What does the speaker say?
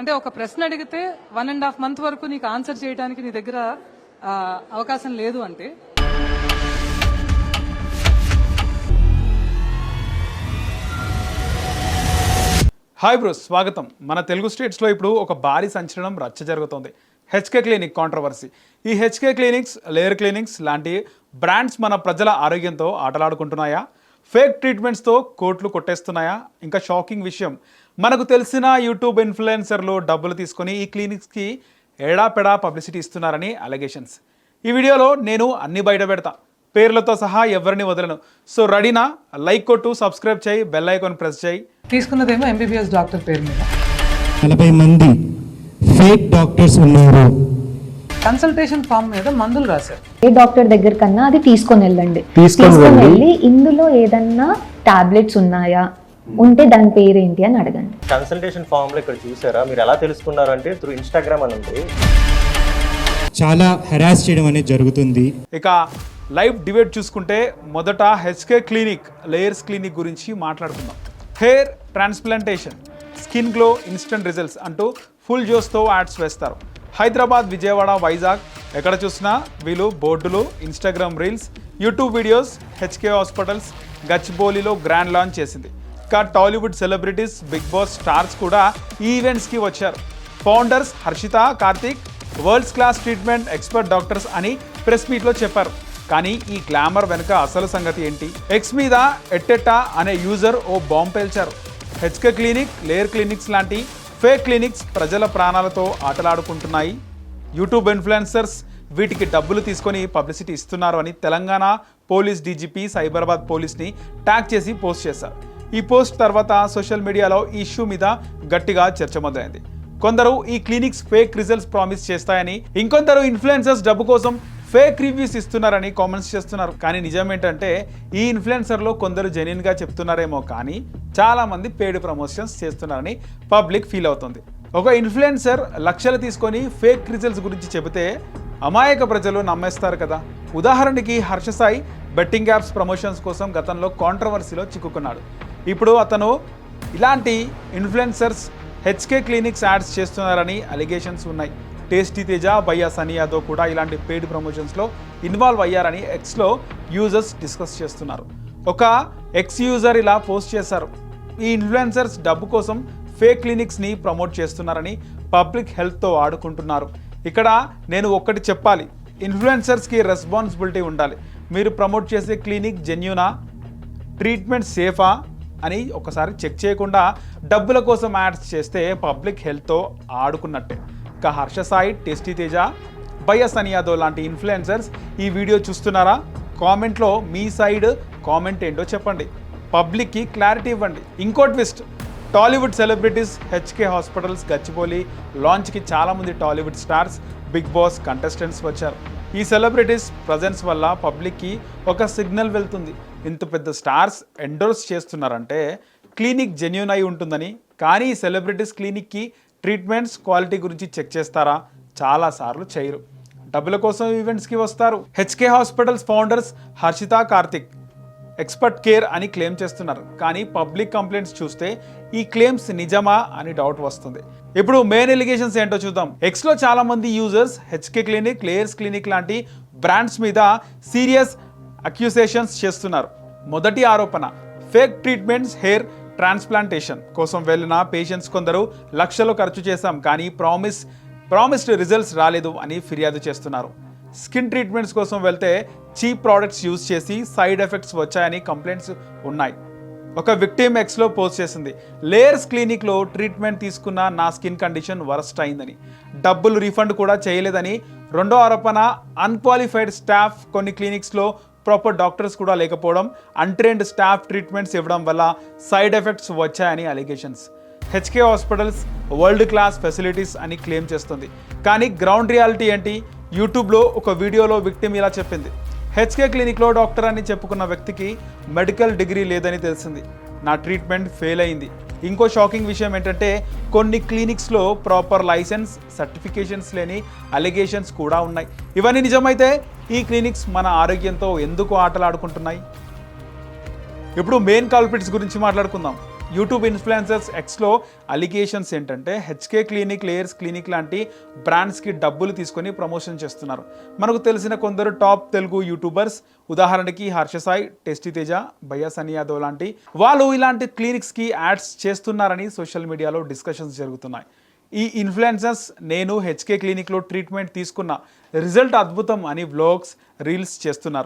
అంటే ఒక ప్రశ్న అడిగితే వన్ అండ్ హాఫ్ మంత్ వరకు నీకు ఆన్సర్ చేయడానికి నీ దగ్గర అవకాశం లేదు అంటే? హాయ్ బ్రో స్వాగతం. మన తెలుగు స్టేట్స్లో ఇప్పుడు ఒక భారీ సంచలనం రచ్చ జరుగుతోంది. హెచ్కే క్లినిక్ కాంట్రవర్సీ ఈ హెచ్కే క్లినిక్స్ లేయర్ క్లినిక్స్ లాంటి బ్రాండ్స్ మన ప్రజల ఆరోగ్యంతో ఆటలాడుకుంటున్నాయా? ఫేక్ ట్రీట్మెంట్స్తో కోట్లు కొట్టేస్తున్నాయా? ఇంకా షాకింగ్ విషయం. మనకు తెలిసిన యూట్యూబ్ ఇన్ఫ్లుయెన్సర్లు డబ్బులు తీసుకొని ఈ క్లినిక్స్కి ఏడాపెడా పబ్లిసిటీ ఇస్తున్నారని అలిగేషన్స్. ఈ వీడియోలో నేను అన్ని బయట పెడతా. పేర్లతో సహా ఎవరిని వదలను. సో రెడీనా? లైక్ కొట్టు సబ్స్క్రైబ్ చేయి బెల్ ఐకాన్ ప్రెస్ చేయి. తీసుకున్నదేమో ఎంబీబీఎస్ డాక్టర్ పేరు మీద. నలభై మంది ఫేక్ డాక్టర్స్ ఉన్నారు. కన్సల్టేషన్ ఫామ్ మీద మందులు రాశారు. ఏ డాక్టర్ దగ్గర కన్నా అది తీసుకొని వెళ్ళండి. తీసుకొని వెళ్ళి- ఇందులో ఏదన్నా టాబ్లెట్స్ ఉన్నాయా? ఉంటే దాని పేరేంటి అని అడగండి. కన్సల్టేషన్ ఫామ్లో ఇక్కడ చూసారా? మీరు ఎలా తెలుసుకున్నారు అంటే త్రూ ఇన్స్టాగ్రామ్ అని ఉంది. చాలా హెరాస్ చేయడం అనేది జరుగుతుంది. ఇక లైవ్ డిబేట్ చూసుకుంటే మొదట హెచ్కే క్లినిక్ లేయర్స్ క్లినిక్ గురించి మాట్లాడుకుందాం. Hair transplantation skin glow instant results అంటూ ఫుల్ జోస్తో యాడ్స్ వేస్తారు. హైదరాబాద్ విజయవాడ వైజాగ్. ఎక్కడ చూసినా వీళ్ళు బోర్డులు Instagram reels YouTube videos HK hospitals గచ్చిబౌలిలో grand launch చేసింది. ఇంకా Tollywood celebrities Bigg Boss stars కూడా ఈ ఈవెంట్స్కి వచ్చారు. Founders Harshitha Karthik worlds class treatment expert doctors అని ప్రెస్ మీట్లో చెప్పారు. కానీ ఈ గ్లామర్ వెనుక అసలు సంగతి ఏంటి? ఎక్స్ మీద ఎట్టెట్టా అనే యూజర్ ఓ బాంబు పేల్చారు. హెచ్కే క్లినిక్ లేయర్ క్లినిక్స్ లాంటి ఫేక్ క్లినిక్స్ ప్రజల ప్రాణాలతో ఆటలాడుకుంటున్నాయి. యూట్యూబ్ ఇన్ఫ్లుయెన్సర్స్ వీటికి డబ్బులు తీసుకొని పబ్లిసిటీ ఇస్తున్నారు అని తెలంగాణ పోలీస్ డీజీపీ సైబరాబాద్ పోలీస్ని ట్యాగ్ చేసి పోస్ట్ చేశారు. ఈ పోస్ట్ తర్వాత సోషల్ మీడియాలో ఈ ఇష్యూ మీద గట్టిగా చర్చ మొదలైంది. కొందరు ఈ క్లినిక్స్ ఫేక్ రిజల్ట్స్ ప్రామిస్ చేస్తాయని ఇంకొందరు ఇన్ఫ్లుయెన్సర్స్ డబ్బు కోసం ఫేక్ రివ్యూస్ ఇస్తున్నారని కామెంట్స్ చేస్తున్నారు. కానీ నిజం ఏంటంటే ఈ ఇన్ఫ్లుయెన్సర్లో కొందరు జెన్యున్గా చెప్తున్నారేమో కానీ చాలామంది పేడ్ ప్రమోషన్స్ చేస్తున్నారని పబ్లిక్ ఫీల్ అవుతుంది. ఒక ఇన్ఫ్లుయెన్సర్ లక్షలు తీసుకొని ఫేక్ రిజల్ట్స్ గురించి చెబితే అమాయక ప్రజలు నమ్మేస్తారు కదా. ఉదాహరణకి Harsha Sai betting apps promotions కోసం గతంలో కాంట్రవర్సీలో చిక్కుకున్నాడు. ఇప్పుడు అతను ఇలాంటి ఇన్ఫ్లుయెన్సర్స్ హెచ్కే క్లినిక్స్ యాడ్స్ చేస్తున్నారని అలిగేషన్స్ ఉన్నాయి. టేస్టీ తేజ బయ్యా సనీ యాదవ్ కూడా ఇలాంటి పెయిడ్ ప్రమోషన్స్లో ఇన్వాల్వ్ అయ్యారని ఎక్స్లో యూజర్స్ డిస్కస్ చేస్తున్నారు. ఒక ఎక్స్ యూజర్ ఇలా పోస్ట్ చేశారు. ఈ ఇన్ఫ్లుయెన్సర్స్ డబ్బు కోసం ఫేక్ క్లినిక్స్ని ప్రమోట్ చేస్తున్నారని పబ్లిక్ హెల్త్తో ఆడుకుంటున్నారు. ఇక్కడ నేను ఒక్కటి చెప్పాలి. ఇన్ఫ్లుయెన్సర్స్కి రెస్పాన్సిబిలిటీ ఉండాలి. మీరు ప్రమోట్ చేసే క్లినిక్ జెన్యునా ట్రీట్మెంట్ సేఫా అని ఒకసారి చెక్ చేయకుండా డబ్బుల కోసం యాడ్స్ చేస్తే పబ్లిక్ హెల్త్తో ఆడుకున్నట్టే. ఇంకా హర్ష సాయి టెస్టీ తేజ బయ్యస్ అని యాదవ్ లాంటి ఇన్ఫ్లుయెన్సర్స్ ఈ వీడియో చూస్తున్నారా? కామెంట్లో మీ సైడ్ కామెంట్ ఏంటో చెప్పండి. పబ్లిక్కి క్లారిటీ ఇవ్వండి. ఇంకో twist. Tollywood celebrities HK hospitals Gachibowli లాంచ్కి చాలామంది Tollywood stars Bigg Boss contestants వచ్చారు. ఈ సెలబ్రిటీస్ ప్రజెన్స్ వల్ల పబ్లిక్కి ఒక సిగ్నల్ వెళ్తుంది. ఇంత పెద్ద స్టార్స్ ఎండోర్స్ చేస్తున్నారంటే క్లినిక్ జెన్యున్ అయి ఉంటుందని. కానీ ఈ సెలబ్రిటీస్ క్లినిక్కి ట్రీట్మెంట్స్ క్వాలిటీ గురించి చెక్ చేస్తారా? చాలాసార్లు చేయరు. డబ్బుల కోసం ఈవెంట్స్కి వస్తారు. HK hospitals founders Harshitha Karthik expert care అని క్లెయిమ్ చేస్తున్నారు. కానీ పబ్లిక్ కంప్లైంట్స్ చూస్తే ఈ క్లెయిమ్స్ నిజమా అని డౌట్ వస్తుంది. ఇప్పుడు మెయిన్ ఎలిగేషన్స్ ఏంటో చూద్దాం. ఎక్స్లో చాలా మంది users HK clinic layers clinic లాంటి బ్రాండ్స్ మీద సీరియస్ అక్యూసేషన్స్ చేస్తున్నారు. మొదటి ఆరోపణ ఫేక్ ట్రీట్మెంట్స్ హెయిర్ ట్రాన్స్ప్లాంటేషన్ కోసం వెళ్ళిన పేషెంట్స్ కొందరు లక్షలు ఖర్చు చేశాం కానీ ప్రామిస్ ప్రామిస్డ్ రిజల్ట్స్ రాలేదు అని ఫిర్యాదు చేస్తున్నారు. స్కిన్ ట్రీట్మెంట్స్ కోసం వెళ్తే చీప్ ప్రోడక్ట్స్ యూజ్ చేసి సైడ్ ఎఫెక్ట్స్ వచ్చాయని కంప్లైంట్స్ ఉన్నాయి. ఒక విక్టిమ్ ఎక్స్లో పోస్ట్ చేసింది. లేయర్స్ క్లినిక్లో ట్రీట్మెంట్ తీసుకున్న నా స్కిన్ కండిషన్ వరస్ట్ అయిందని. డబ్బులు రీఫండ్ కూడా చేయలేదని. రెండో ఆరోపణ అన్క్వాలిఫైడ్ స్టాఫ్ కొన్ని క్లినిక్స్లో ప్రాపర్ డాక్టర్స్ కూడా లేకపోవడం అన్ట్రైన్డ్ స్టాఫ్ ట్రీట్మెంట్స్ ఇవ్వడం వల్ల సైడ్ ఎఫెక్ట్స్ వచ్చాయని allegations HK hospitals world class facilities అని క్లెయిమ్ చేస్తుంది. కానీ గ్రౌండ్ రియాలిటీ ఏంటి? యూట్యూబ్లో ఒక వీడియోలో విక్టిమ్ ఇలా చెప్పింది. హెచ్కే క్లినిక్లో డాక్టర్ అని చెప్పుకున్న వ్యక్తికి మెడికల్ డిగ్రీ లేదని తెలిసింది. నా ట్రీట్మెంట్ ఫెయిల్ అయింది. ఇంకో షాకింగ్ విషయం ఏంటంటే కొన్ని క్లినిక్స్లో ప్రాపర్ లైసెన్స్ సర్టిఫికేషన్స్ లేని అలిగేషన్స్ కూడా ఉన్నాయి. ఇవన్నీ నిజమైతే ఈ క్లినిక్స్ మన ఆరోగ్యంతో ఎందుకు ఆటలాడుకుంటున్నాయి? ఇప్పుడు మెయిన్ కాల్పిట్స్ గురించి మాట్లాడుకుందాం. యూట్యూబ్ ఇన్ఫ్లుయెన్సర్స్ ఎక్స్లో అలిగేషన్స్ ఏంటంటే హెచ్కే క్లినిక్ లేయర్స్ క్లినిక్ లాంటి బ్రాండ్స్కి డబ్బులు తీసుకొని ప్రమోషన్ చేస్తున్నారు. మనకు తెలిసిన కొందరు టాప్ తెలుగు యూట్యూబర్స్ ఉదాహరణకి హర్షసాయి టెస్టీ తేజ భయ్యా సనీ యాదవ్ లాంటి వాళ్ళు ఇలాంటి క్లినిక్స్కి యాడ్స్ చేస్తున్నారని సోషల్ మీడియాలో డిస్కషన్స్ జరుగుతున్నాయి. ఈ ఇన్ఫ్లుయెన్సర్స్ నేను హెచ్కే క్లినిక్లో ట్రీట్మెంట్ తీసుకున్న రిజల్ట్ అద్భుతం అని వ్లాగ్స్ రీల్స్ చేస్తున్నారు.